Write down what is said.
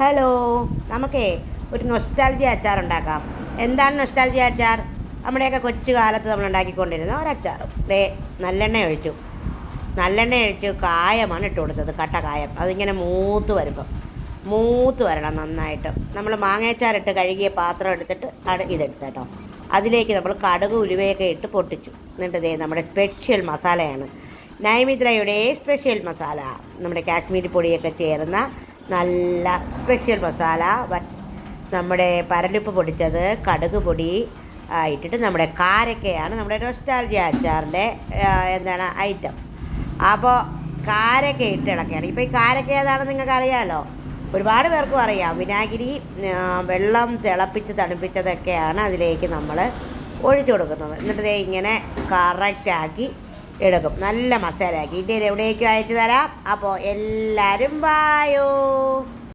Hello നമുക്കേ ഒരു നൊസ്റ്റാൾജി അച്ചാർ ഉണ്ടാക്കാം. എന്താണ് നൊസ്റ്റാൾജി അച്ചാർ? നമ്മുടെയൊക്കെ കൊച്ചു കാലത്ത് നമ്മൾ ഉണ്ടാക്കിക്കൊണ്ടിരുന്ന ഒരച്ചാർ. ദേ നല്ലെണ്ണ ഒഴിച്ചു. നല്ലെണ്ണ ഒഴിച്ച് കായമാണ് ഇട്ട് കൊടുത്തത് കട്ട കായം. അതിങ്ങനെ മൂത്ത് വരുമ്പം. മൂത്ത് വരണം നന്നായിട്ട്. നമ്മൾ മാങ്ങയച്ചാറിട്ട് കഴുകിയ പാത്രം എടുത്തിട്ട് അട ഇതെടുത്തേട്ടോ. അതിലേക്ക് നമ്മൾ കടുക് ഉലുവയൊക്കെ ഇട്ട് പൊട്ടിച്ചു. എന്നിട്ട് ദേ നമ്മുടെ സ്പെഷ്യൽ മസാലയാണ് നൈമിത്രയുടെ സ്പെഷ്യൽ മസാല നമ്മുടെ കാശ്മീരി പൊടിയൊക്കെ ചേർന്ന നല്ല സ്പെഷ്യൽ മസാല നമ്മുടെ പരലുപ്പ് പൊടിച്ചത് കടുക് പൊടി ഇട്ടിട്ട് നമ്മുടെ കാരക്കയാണ് നമ്മുടെ നൊസ്റ്റാൾജി അച്ചാറിന്റെ എന്താണ് ഐറ്റം അപ്പോൾ കാരക്ക ഇട്ട് ഇളക്കുകയാണ് ഇപ്പോൾ ഈ കാരക്ക ഏതാണെന്ന് നിങ്ങൾക്ക് അറിയാമല്ലോ ഒരുപാട് പേർക്കും അറിയാം. വിനാഗിരി വെള്ളം തിളപ്പിച്ച് തണുപ്പിച്ചതൊക്കെയാണ് അതിലേക്ക് നമ്മൾ ഒഴിച്ചു കൊടുക്കുന്നത്. എന്നിട്ട് ഇങ്ങനെ കറക്റ്റാക്കി എടുക്കും. നല്ല മസാല ആക്കി ഇന്ത്യയിൽ എവിടേക്കും അയച്ചു തരാം. അപ്പോൾ എല്ലാവരും വായോ.